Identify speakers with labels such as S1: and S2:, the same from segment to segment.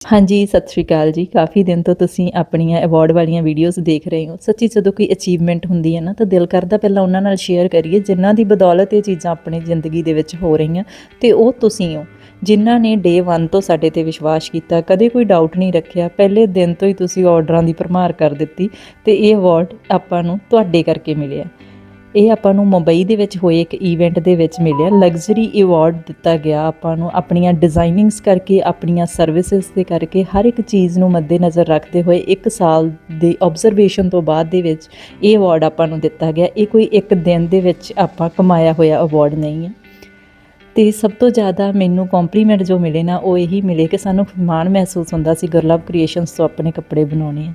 S1: ਹਾਂਜੀ, ਸਤਿ ਸ਼੍ਰੀ ਅਕਾਲ ਜੀ। ਕਾਫੀ ਦਿਨ ਤੋਂ ਤੁਸੀਂ ਆਪਣੀਆਂ ਅਵਾਰਡ ਵਾਲੀਆਂ ਵੀਡੀਓਜ਼ ਦੇਖ ਰਹੇ ਹੋ। ਸੱਚੀ ਜਦੋਂ ਕੋਈ ਅਚੀਵਮੈਂਟ ਹੁੰਦੀ ਹੈ ਨਾ, ਤਾਂ ਦਿਲ ਕਰਦਾ ਪਹਿਲਾਂ ਉਹਨਾਂ ਨਾਲ ਸ਼ੇਅਰ ਕਰੀਏ, ਜਿਨ੍ਹਾਂ ਦੀ ਬਦੌਲਤ ਇਹ ਚੀਜ਼ਾਂ ਆਪਣੀ ਜ਼ਿੰਦਗੀ ਦੇ ਵਿੱਚ ਹੋ ਰਹੀਆਂ, ਤੇ ਉਹ ਤੁਸੀਂ ਹੋ, ਜਿਨ੍ਹਾਂ ਨੇ ਡੇ 1 ਤੋਂ ਸਾਡੇ ਤੇ ਵਿਸ਼ਵਾਸ ਕੀਤਾ, ਕਦੇ ਕੋਈ ਡਾਊਟ ਨਹੀਂ ਰੱਖਿਆ, ਪਹਿਲੇ ਦਿਨ ਤੋਂ ਹੀ ਤੁਸੀਂ ਆਰਡਰਾਂ ਦੀ ਭਰਮਾਰ ਕਰ ਦਿੱਤੀ, ਤੇ ਇਹ ਅਵਾਰਡ ਆਪਾਂ ਨੂੰ ਤੁਹਾਡੇ ਕਰਕੇ ਮਿਲਿਆ। ਇਹ ਆਪਾਂ ਨੂੰ ਮੁੰਬਈ ਦੇ ਵਿੱਚ ਹੋਏ ਇੱਕ ਇਵੈਂਟ ਦੇ ਵਿੱਚ ਮਿਲਿਆ। ਲਗਜ਼ਰੀ ਅਵਾਰਡ ਦਿੱਤਾ ਗਿਆ ਆਪਾਂ ਨੂੰ ਆਪਣੀਆਂ ਡਿਜ਼ਾਈਨਿੰਗਸ ਕਰਕੇ, ਆਪਣੀਆਂ ਸਰਵਿਸਿਜ਼ ਦੇ ਕਰਕੇ, ਹਰ ਇੱਕ ਚੀਜ਼ ਨੂੰ ਮੱਦੇਨਜ਼ਰ ਰੱਖਦੇ ਹੋਏ ਇੱਕ ਸਾਲ ਦੇ ਆਬਜ਼ਰਵੇਸ਼ਨ ਤੋਂ ਬਾਅਦ ਦੇ ਵਿੱਚ ਇਹ ਅਵਾਰਡ ਆਪਾਂ ਨੂੰ ਦਿੱਤਾ ਗਿਆ। ਇਹ ਕੋਈ ਇੱਕ ਦਿਨ ਦੇ ਵਿੱਚ ਆਪਾਂ ਕਮਾਇਆ ਹੋਇਆ ਅਵਾਰਡ ਨਹੀਂ ਹੈ। ਤੇ ਸਭ ਤੋਂ ਜ਼ਿਆਦਾ ਮੈਨੂੰ ਕੰਪਲੀਮੈਂਟ ਜੋ ਮਿਲੇ ਨਾ, ਉਹ ਇਹੀ ਮਿਲੇ ਕਿ ਸਾਨੂੰ ਮਾਣ ਮਹਿਸੂਸ ਹੁੰਦਾ ਸੀ ਗੁਰਲਵ ਕ੍ਰੀਏਸ਼ਨਸ ਤੋਂ ਆਪਣੇ ਕੱਪੜੇ ਬਣਾਉਣੇ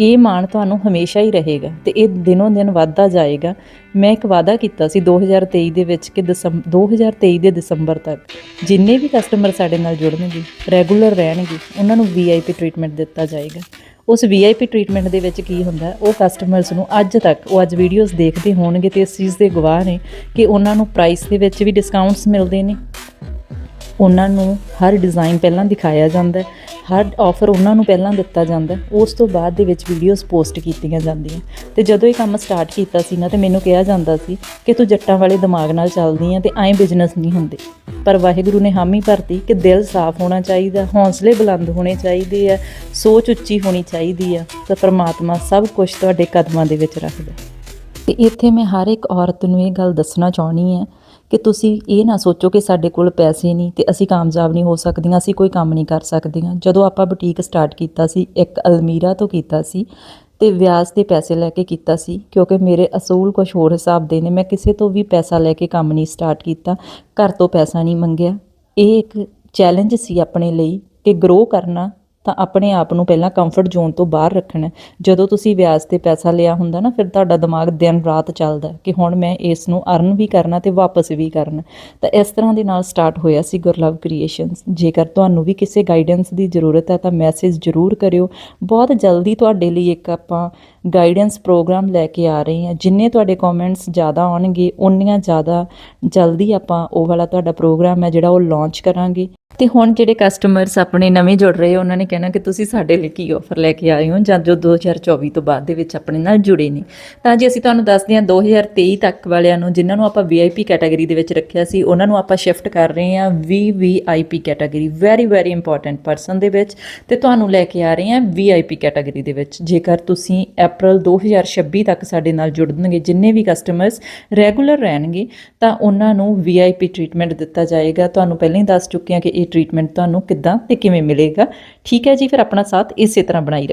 S1: ਇਹ ਮਾਣ ਤੁਹਾਨੂੰ ਹਮੇਸ਼ਾ ਹੀ ਰਹੇਗਾ ਤੇ ਇਹ ਦਿਨੋਂ ਦਿਨ ਵੱਧਦਾ ਜਾਏਗਾ। ਮੈਂ ਇੱਕ ਵਾਅਦਾ ਕੀਤਾ ਸੀ 2023 ਦੇ ਵਿੱਚ ਕਿ ਦਸੰਬ 2023 ਦੇ ਦਸੰਬਰ ਤੱਕ ਜਿੰਨੇ ਵੀ ਕਸਟਮਰ ਸਾਡੇ ਨਾਲ ਜੁੜਨਗੇ, ਰੈਗੂਲਰ ਰਹਿਣਗੇ, ਉਹਨਾਂ ਨੂੰ ਵੀਆਈਪੀ ਟ੍ਰੀਟਮੈਂਟ ਦਿੱਤਾ ਜਾਏਗਾ। ਉਸ ਵੀਆਈਪੀ ਟ੍ਰੀਟਮੈਂਟ ਦੇ ਵਿੱਚ ਕੀ ਹੁੰਦਾ, ਉਹ ਕਸਟਮਰਸ ਨੂੰ ਅੱਜ ਤੱਕ, ਉਹ ਅੱਜ ਵੀਡੀਓਜ਼ ਦੇਖਦੇ ਹੋਣਗੇ ਤੇ ਇਸ ਚੀਜ਼ ਦੇ ਗਵਾਹ ਨੇ ਕਿ ਉਹਨਾਂ ਨੂੰ ਪ੍ਰਾਈਸ ਦੇ ਵਿੱਚ ਵੀ ਡਿਸਕਾਊਂਟਸ ਮਿਲਦੇ ਨੇ। ਉਹਨਾਂ ਨੂੰ ਹਰ ਡਿਜ਼ਾਈਨ ਪਹਿਲਾਂ ਦਿਖਾਇਆ ਜਾਂਦਾ ਹਰ ਆਫਰ ਉਹਨਾਂ ਨੂੰ ਪਹਿਲਾਂ ਦਿੱਤਾ ਜਾਂਦਾ ਉਸ ਤੋਂ ਬਾਅਦ ਦੇ ਵਿੱਚ ਵੀਡੀਓਜ਼ ਪੋਸਟ ਕੀਤੀਆਂ ਜਾਂਦੀਆਂ ਤੇ ਜਦੋਂ ਇਹ ਕੰਮ ਸਟਾਰਟ ਕੀਤਾ ਸੀ ਨਾ, ਤੇ ਮੈਨੂੰ ਕਿਹਾ ਜਾਂਦਾ ਸੀ ਕਿ ਤੂੰ ਜੱਟਾਂ ਵਾਲੇ ਦਿਮਾਗ ਨਾਲ ਚੱਲਦੀ ਆ ਤੇ ਐਂ ਬਿਜ਼ਨਸ ਨਹੀਂ ਹੁੰਦੇ। ਪਰ ਵਾਹਿਗੁਰੂ ਨੇ ਹਾਮੀ ਭਰਤੀ ਕਿ ਦਿਲ ਸਾਫ਼ ਹੋਣਾ ਚਾਹੀਦਾ, ਹੌਸਲੇ ਬੁਲੰਦ ਹੋਣੇ ਚਾਹੀਦੇ ਆ ਸੋਚ ਉੱਚੀ ਹੋਣੀ ਚਾਹੀਦੀ ਆ ਤਾਂ ਪ੍ਰਮਾਤਮਾ ਸਭ ਕੁਝ ਤੁਹਾਡੇ ਕਦਮਾਂ ਦੇ ਵਿੱਚ ਰੱਖਦਾ ਤੇ ਇੱਥੇ ਮੈਂ ਹਰ ਇੱਕ ਔਰਤ ਨੂੰ ਇਹ ਗੱਲ ਦੱਸਣਾ ਚਾਹਣੀ ਹੈ ਕਿ ਤੁਸੀਂ ਇਹ ਨਾ ਸੋਚੋ ਕਿ ਸਾਡੇ ਕੋਲ ਪੈਸੇ ਨਹੀਂ ਤੇ ਅਸੀਂ ਕਾਮਯਾਬ ਨਹੀਂ ਹੋ ਸਕਦੀਆਂ, ਅਸੀਂ ਕੋਈ ਕੰਮ ਨਹੀਂ ਕਰ ਸਕਦੀਆਂ। ਜਦੋਂ ਆਪਾਂ ਬੁਟੀਕ ਸਟਾਰਟ ਕੀਤਾ ਸੀ, ਇੱਕ ਅਲਮੀਰਾ ਤੋਂ ਕੀਤਾ ਸੀ ਤੇ ਵਿਆਜ ਦੇ ਪੈਸੇ ਲੈ ਕੇ ਕੀਤਾ ਸੀ, ਕਿਉਂਕਿ ਮੇਰੇ ਅਸੂਲ ਕੁਝ ਹੋਰ ਹਿਸਾਬ ਦੇ ਨੇ, ਮੈਂ ਕਿਸੇ ਤੋਂ ਵੀ ਪੈਸਾ ਲੈ ਕੇ ਕੰਮ ਨਹੀਂ ਸਟਾਰਟ ਕੀਤਾ, ਘਰ ਤੋਂ ਪੈਸਾ ਨਹੀਂ ਮੰਗਿਆ। ਇਹ ਇੱਕ ਚੈਲੰਜ ਸੀ ਆਪਣੇ ਲਈ ਕਿ ਗਰੋ ਕਰਨਾ ਤਾਂ ਆਪਣੇ ਆਪ ਨੂੰ ਪਹਿਲਾਂ ਕੰਫਰਟ ਜ਼ੋਨ ਤੋਂ ਬਾਹਰ ਰੱਖਣਾ ਜਦੋਂ ਤੁਸੀਂ ਵਿਆਜ ਤੇ ਪੈਸਾ ਲਿਆ ਹੁੰਦਾ ਨਾ, ਫਿਰ ਤੁਹਾਡਾ ਦਿਮਾਗ ਦਿਨ ਰਾਤ ਚੱਲਦਾ ਕਿ ਹੁਣ ਮੈਂ ਇਸ ਨੂੰ ਅਰਨ ਵੀ ਕਰਨਾ ਤੇ ਵਾਪਸ ਵੀ ਕਰਨਾ ਤਾਂ ਇਸ ਤਰ੍ਹਾਂ ਦੇ ਨਾਲ ਸਟਾਰਟ ਹੋਇਆ ਸੀ ਗੁਰਲਵ ਕ੍ਰੀਏਸ਼ਨਸ ਜੇਕਰ ਤੁਹਾਨੂੰ ਵੀ ਕਿਸੇ ਗਾਈਡੈਂਸ ਦੀ ਜ਼ਰੂਰਤ ਹੈ ਤਾਂ ਮੈਸੇਜ ਜ਼ਰੂਰ ਕਰਿਓ। ਬਹੁਤ ਜਲਦੀ ਤੁਹਾਡੇ ਲਈ ਇੱਕ ਆਪਾਂ ਗਾਈਡੈਂਸ ਪ੍ਰੋਗਰਾਮ ਲੈ ਕੇ ਆ ਰਹੇ ਹਾਂ। ਜਿੰਨੇ ਤੁਹਾਡੇ ਕਮੈਂਟਸ ਜ਼ਿਆਦਾ ਆਉਣਗੇ, ਉਨੀਆਂ ਜ਼ਿਆਦਾ ਜਲਦੀ ਆਪਾਂ ਉਹ ਵਾਲਾ ਤੁਹਾਡਾ ਪ੍ਰੋਗਰਾਮ ਹੈ ਜਿਹੜਾ ਉਹ ਲਾਂਚ ਕਰਾਂਗੇ। ਤੇ ਹੁਣ ਜਿਹੜੇ ਕਸਟਮਰਸ ਆਪਣੇ ਨਵੇਂ ਜੁੜ ਰਹੇ ਉਹਨਾਂ ਨੇ ਕਹਿਣਾ ਕਿ ਤੁਸੀਂ ਸਾਡੇ ਲਈ ਕੀ ਆਫਰ ਲੈ ਕੇ ਆਏ ਹੋ ਜਾਂ ਜੋ 2024 ਤੋਂ ਬਾਅਦ ਦੇ ਵਿੱਚ ਆਪਣੇ ਨਾਲ ਜੁੜੇ ਨੇ। ਤਾਂ ਜੀ ਅਸੀਂ ਤੁਹਾਨੂੰ ਦੱਸਦੇ ਹਾਂ 2023 ਤੱਕ ਵਾਲਿਆਂ ਨੂੰ, ਜਿਨ੍ਹਾਂ ਨੂੰ ਆਪਾਂ VIP ਕੈਟਾਗਰੀ ਦੇ ਵਿੱਚ ਰੱਖਿਆ ਸੀ, ਉਹਨਾਂ ਨੂੰ ਆਪਾਂ ਸ਼ਿਫਟ ਕਰ ਰਹੇ ਹਾਂ VVIP category very very important person ਦੇ ਵਿੱਚ। ਤੇ ਤੁਹਾਨੂੰ ਲੈ ਕੇ ਆ ਰਹੇ ਹਾਂ VIP ਕੈਟਾਗਰੀ ਦੇ ਵਿੱਚ। ਜੇਕਰ ਤੁਸੀਂ April 2026 ਤੱਕ ਸਾਡੇ ਨਾਲ ਜੁੜਨਗੇ, ਜਿੰਨੇ ਵੀ ਕਸਟਮਰਸ ਰੈਗੂਲਰ ਰਹਿਣਗੇ, ਤਾਂ ਉਹਨਾਂ ਨੂੰ VIP ਟ੍ਰੀਟਮੈਂਟ ਦਿੱਤਾ ਜਾਏਗਾ। ਤੁਹਾਨੂੰ ਪਹਿਲਾਂ ਹੀ ਦੱਸ ਚੁੱਕੇ ਹਾਂ ਕਿ ਇਹ ਟ੍ਰੀਟਮੈਂਟ ਤੁਹਾਨੂੰ ਕਿੱਦਾਂ ਤੇ ਕਿਵੇਂ ਮਿਲੇਗਾ? ਠੀਕ ਹੈ ਜੀ, ਫਿਰ ਆਪਣਾ ਸਾਥ ਇਸੇ ਤਰ੍ਹਾਂ ਬਣਾਈ ਰੱਖੋ।